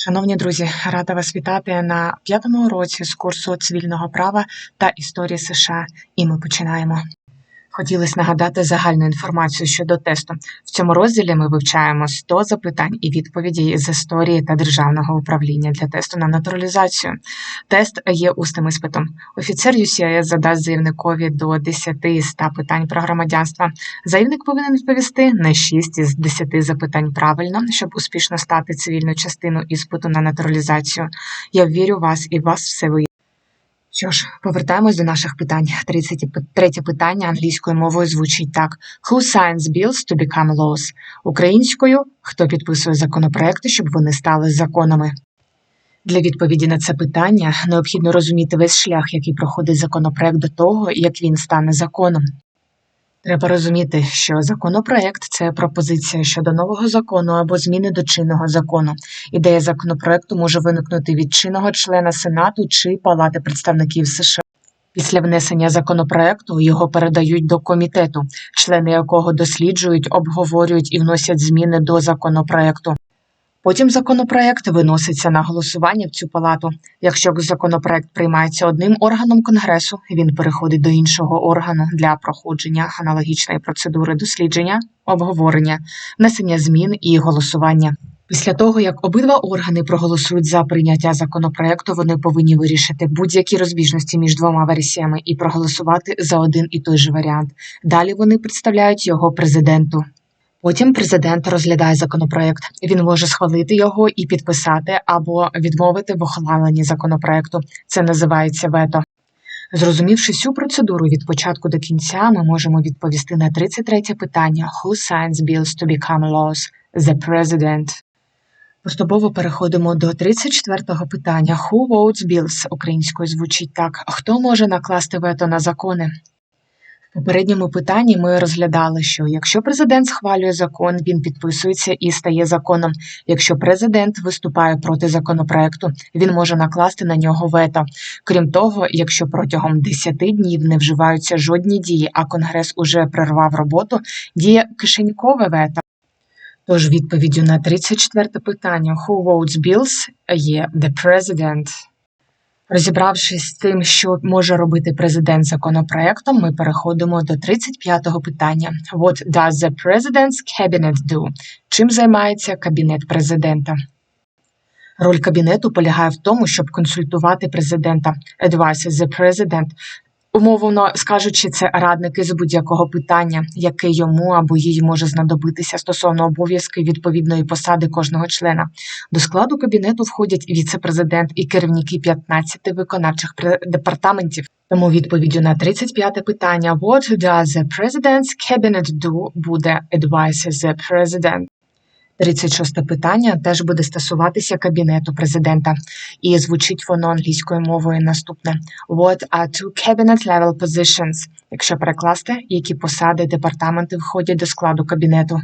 Шановні друзі, рада вас вітати на п'ятому уроці з курсу цивільного права та історії США. І ми починаємо. Хотілося нагадати загальну інформацію щодо тесту. В цьому розділі ми вивчаємо 100 запитань і відповідей з історії та державного управління для тесту на натуралізацію. Тест є усним іспитом. Офіцер UCIS задасть заявникові до 10-100 питань про громадянство. Заявник повинен відповісти на 6 із 10 запитань правильно, щоб успішно стати цивільною частиною іспиту на натуралізацію. Я вірю в вас і вас все вийде. Що ж, повертаємось до наших питань. 33 питання англійською мовою звучить так: Who signs bills to become laws? Українською хто підписує законопроекти, щоб вони стали законами? Для відповіді на це питання необхідно розуміти весь шлях, який проходить законопроект до того, як він стане законом. Треба розуміти, що законопроект це пропозиція щодо нового закону або зміни до чинного закону. Ідея законопроекту може виникнути від чинного члена Сенату чи Палати представників США. Після внесення законопроекту його передають до комітету, члени якого досліджують, обговорюють і вносять зміни до законопроекту. Потім законопроект виноситься на голосування в цю палату. Якщо законопроект приймається одним органом конгресу, він переходить до іншого органу для проходження аналогічної процедури дослідження, обговорення, внесення змін і голосування. Після того, як обидва органи проголосують за прийняття законопроекту, вони повинні вирішити будь-які розбіжності між двома версіями і проголосувати за один і той же варіант. Далі вони представляють його президенту. Потім президент розглядає законопроект. Він може схвалити його і підписати або відмовити в ухваленні законопроекту. Це називається вето. Зрозумівши всю процедуру від початку до кінця, ми можемо відповісти на 33 питання: Who signs bills to become laws? The President. Поступово переходимо до 34-го питання: Who votes bills? Українською звучить так: Хто може накласти вето на закони? В попередньому питанні ми розглядали, що якщо президент схвалює закон, він підписується і стає законом. Якщо президент виступає проти законопроекту, він може накласти на нього вето. Крім того, якщо протягом 10 днів не вживаються жодні дії, а конгрес уже прервав роботу, діє кишенькове вето. Тож відповіддю на 34 питання Who votes bills є The President. Розібравшись з тим, що може робити президент законопроектом, ми переходимо до 35-го питання. What does the president's cabinet do? Чим займається кабінет президента? Роль кабінету полягає в тому, щоб консультувати президента. Advises the president Умовно скажучи, це радники з будь-якого питання, яке йому або їй може знадобитися стосовно обов'язків відповідної посади кожного члена. До складу кабінету входять віце-президент і керівники 15 виконавчих департаментів. Тому відповіддю на 35 питання What does the president's cabinet do? буде advises the president. 36 питання теж буде стосуватися кабінету президента, і звучить воно англійською мовою наступне: What are two cabinet level positions? Якщо перекласти, які посади департаменти входять до складу кабінету.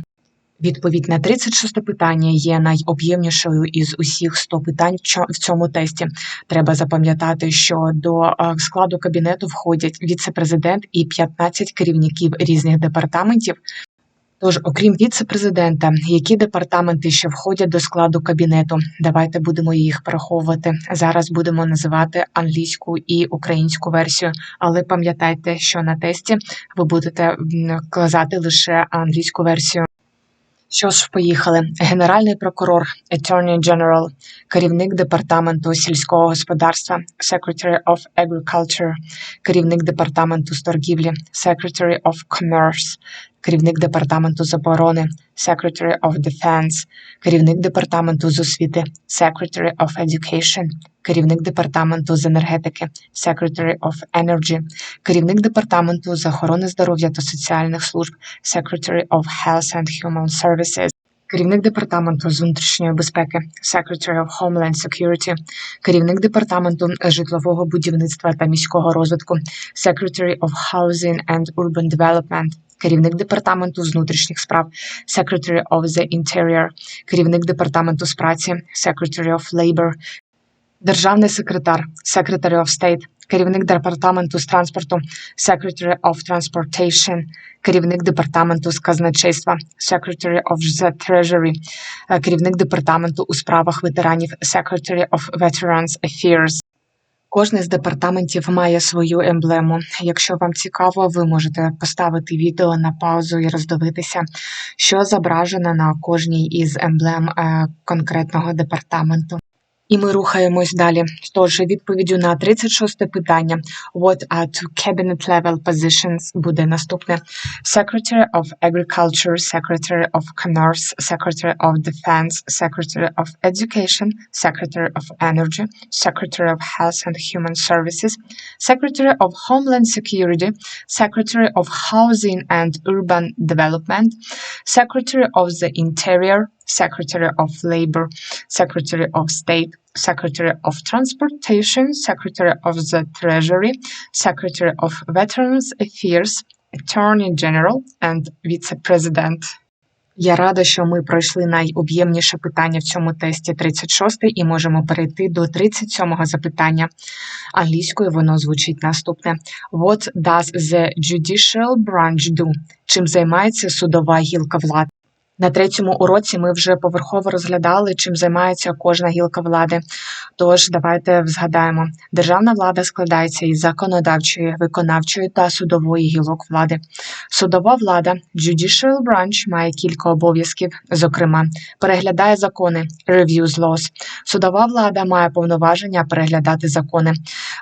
Відповідь на 36 питання є найоб'ємнішою із усіх 100 питань в цьому тесті. Треба запам'ятати, що до е, складу кабінету входять віце-президент і 15 керівників різних департаментів, Тож, окрім віце-президента, які департаменти ще входять до складу кабінету? Давайте будемо їх пораховувати. Зараз будемо називати англійську і українську версію, але пам'ятайте, що на тесті ви будете казати лише англійську версію. Що ж, поїхали. Генеральний прокурор, Attorney General, керівник департаменту сільського господарства, Secretary of Agriculture, керівник департаменту з торгівлі, Secretary of Commerce, керівник департаменту з оборони, Secretary of Defense, керівник департаменту з освіти, Secretary of Education, керівник департаменту з енергетики, Secretary of Energy, керівник департаменту з охорони здоров'я та соціальних служб, Secretary of Health and Human Services, керівник департаменту з внутрішньої безпеки, Secretary of Homeland Security, керівник департаменту житлового будівництва та міського розвитку, Secretary of Housing and Urban Development, керівник департаменту з внутрішніх справ, Secretary of the Interior, керівник департаменту з праці, Secretary of Labor, Державний секретар Secretary of State, керівник департаменту з транспорту Secretary of Transportation, керівник департаменту з казначейства Secretary of the Treasury, е, керівник департаменту у справах ветеранів Secretary of Veterans Affairs. Кожний з департаментів має свою емблему. Якщо вам цікаво, ви можете поставити відео на паузу і роздивитися, що зображено на кожній із емблем е, конкретного департаменту. І ми рухаємось далі. Тож, відповіддю на 36 питання What are two cabinet level positions буде наступне Secretary of Agriculture, Secretary of Commerce, Secretary of Defense, Secretary of Education, Secretary of Energy, Secretary of Health and Human Services, Secretary of Homeland Security, Secretary of Housing and Urban Development, Secretary of the Interior, Secretary of Labor, Secretary of State, Secretary of Transportation, Secretary of the Treasury, Secretary of Veterans Affairs, Attorney General and Vice-President. Я рада, що ми пройшли найоб'ємніше питання в цьому тесті 36 і можемо перейти до 37-го запитання. Англійською воно звучить наступне: What does the judicial branch do? Чим займається судова гілка влади? На третьому уроці ми вже поверхово розглядали, чим займається кожна гілка влади. Тож давайте згадаємо: державна влада складається із законодавчої, виконавчої та судової гілок влади. Судова влада judicial branch має кілька обов'язків, зокрема, переглядає закони reviews laws. Судова влада має повноваження переглядати закони,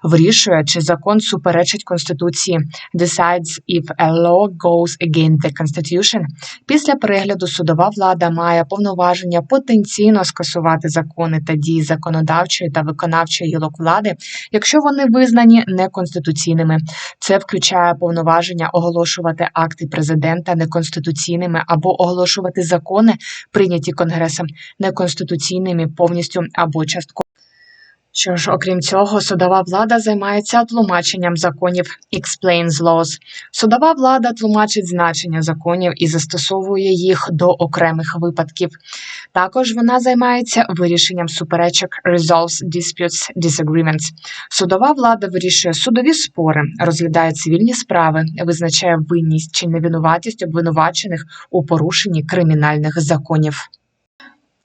вирішує, чи закон суперечить конституції, decides if a law goes against the constitution. Після перегляду судова влада має повноваження потенційно скасувати закони та дії законодавчої та виконавчої гілок влади, якщо вони визнані неконституційними. Це включає повноваження оголошувати акти президента неконституційними або оголошувати закони, прийняті конгресом, неконституційними повністю або частково. Що ж, окрім цього, судова влада займається тлумаченням законів explains laws. Судова влада тлумачить значення законів і застосовує їх до окремих випадків. Також вона займається вирішенням суперечок resolves disputes disagreements. Судова влада вирішує судові спори, розглядає цивільні справи, визначає винність чи невинуватість обвинувачених у порушенні кримінальних законів.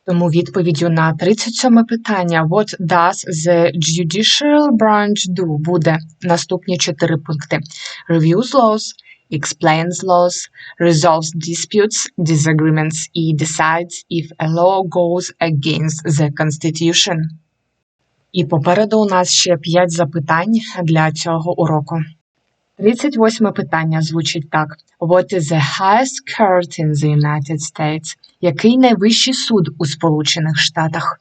Тому відповіддю на 37 питання What does the judicial branch do? буде наступні чотири пункти: Reviews laws, explains laws, resolves disputes, disagreements і decides if a law goes against the constitution. І попереду у нас ще 5 запитань для цього уроку. 38 питання звучить так: What is the highest court in the United States? Який найвищий суд у Сполучених Штатах?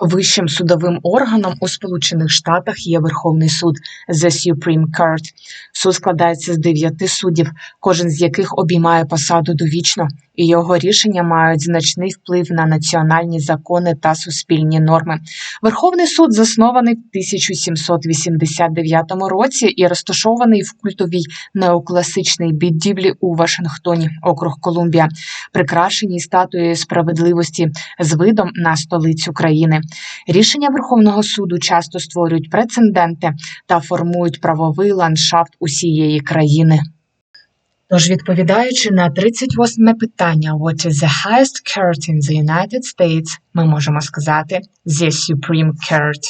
Вищим судовим органом у Сполучених Штатах є Верховний суд The Supreme Court. Суд складається з дев'яти суддів, кожен з яких обіймає посаду довічно, і його рішення мають значний вплив на національні закони та суспільні норми. Верховний суд заснований в 1789 році і розташований в культовій неокласичній будівлі у Вашингтоні, округ Колумбія, прикрашеній статуєю справедливості з видом на столицю країни. Рішення Верховного суду часто створюють прецеденти та формують правовий ландшафт усієї країни. Тож, відповідаючи на 38 питання, what is the highest court in the United States, ми можемо сказати the Supreme Court.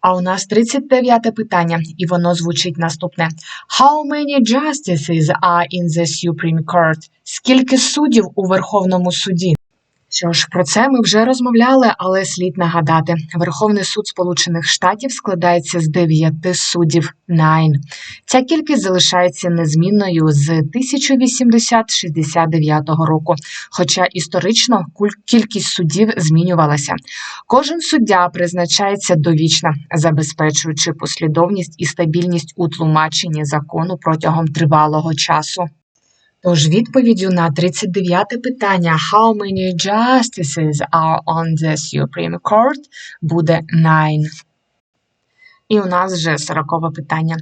А у нас 39 питання, і воно звучить наступне: How many justices are in the Supreme Court? Скільки суддів у Верховному суді? Що ж, про це ми вже розмовляли, але слід нагадати: Верховний суд Сполучених Штатів складається з дев'яти суддів Nine. Ця кількість залишається незмінною з 1869 року, хоча історично кількість суддів змінювалася. Кожен суддя призначається довічно, забезпечуючи послідовність і стабільність у тлумаченні закону протягом тривалого часу. Тож відповіддю на 39 питання How many justices are on the Supreme Court буде nine. І у нас вже 40 питання.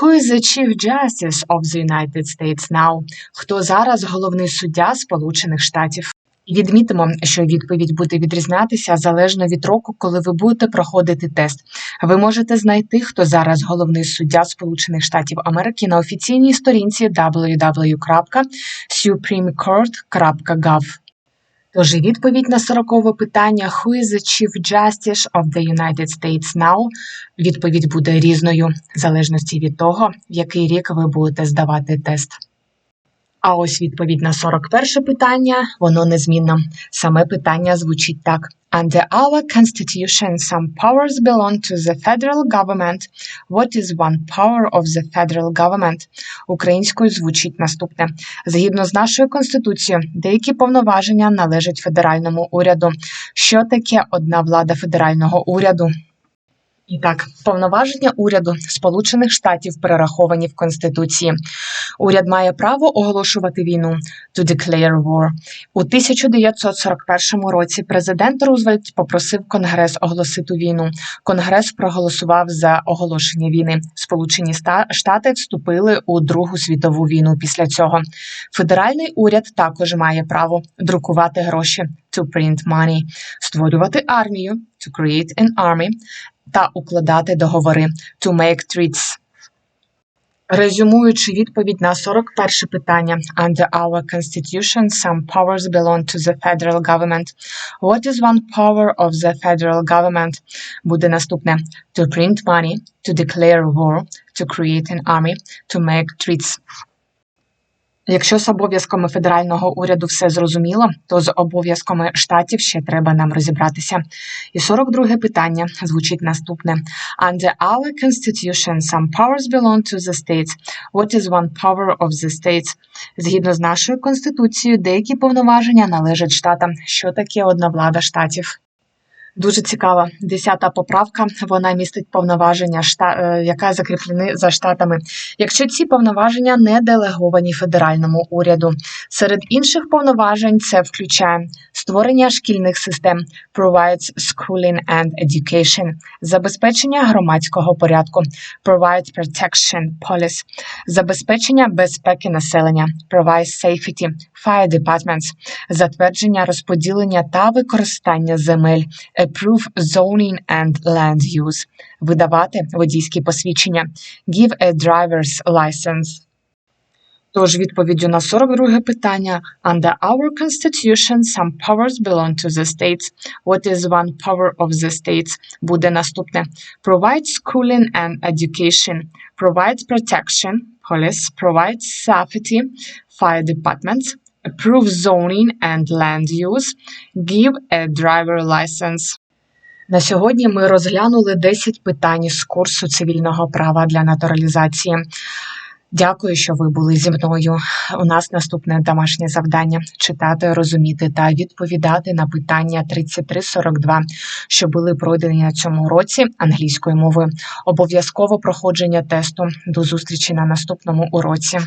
Who is the Chief Justice of the United States now? Хто зараз головний суддя Сполучених Штатів? Відмітимо, що відповідь буде відрізнятися залежно від року, коли ви будете проходити тест. Ви можете знайти, хто зараз головний суддя Сполучених Штатів Америки на офіційній сторінці www.supremecourt.gov. Тож відповідь на сорокове питання Who is the Chief Justice of the United States now? Відповідь буде різною, в залежності від того, в який рік ви будете здавати тест. А ось відповідь на 41 питання, воно незмінно. Саме питання звучить так. Under our constitution, some powers belong to the federal government. What is one power of the federal government? Українською звучить наступне. Згідно з нашою конституцією, деякі повноваження належать федеральному уряду. Що таке одна влада федерального уряду? І так, повноваження уряду Сполучених Штатів перераховані в Конституції. Уряд має право оголошувати війну to declare war. У 1941 році президент Рузвельт попросив Конгрес оголосити війну. Конгрес проголосував за оголошення війни. Сполучені Штати вступили у Другу світову війну. Після цього федеральний уряд також має право друкувати гроші to print money, створювати армію to create an army та укладати договори to make treaties. Резюмуючи відповідь на 41 питання Under our constitution, some powers belong to the federal government. What is one power of the federal government? Буде наступне to print money, to declare war, to create an army, to make treaties. Якщо з обов'язками федерального уряду все зрозуміло, то з обов'язками штатів ще треба нам розібратися. І 42 питання звучить наступне: Under our constitution, some powers belong to the states. What is one power of the states? Згідно з нашою конституцією, деякі повноваження належать штатам. Що таке одна влада штатів? Дуже цікава. Десята поправка. Вона містить повноваження, е, яка закріплені за штатами. Якщо ці повноваження не делеговані федеральному уряду, серед інших повноважень це включає створення шкільних систем, provides schooling and education, забезпечення громадського порядку, provides protection police, забезпечення безпеки населення, provides safety, fire departments, затвердження розподілення та використання земель, approve zoning and land use, видавати водійські посвідчення, give a driver's license. Тож відповіддю на 42 питання Under our constitution, some powers belong to the states. What is one power of the states? Буде наступне. Provide schooling and education. Provide protection, police. Provide safety, fire departments. Approve zoning and land use. Give a driver license. На сьогодні ми розглянули 10 питань з курсу цивільного права для натуралізації. Дякую, що ви були зі мною. У нас наступне домашнє завдання читати, розуміти та відповідати на питання 3342, що були пройдені на цьому році англійською мовою. Обов'язково проходження тесту. До зустрічі на наступному уроці.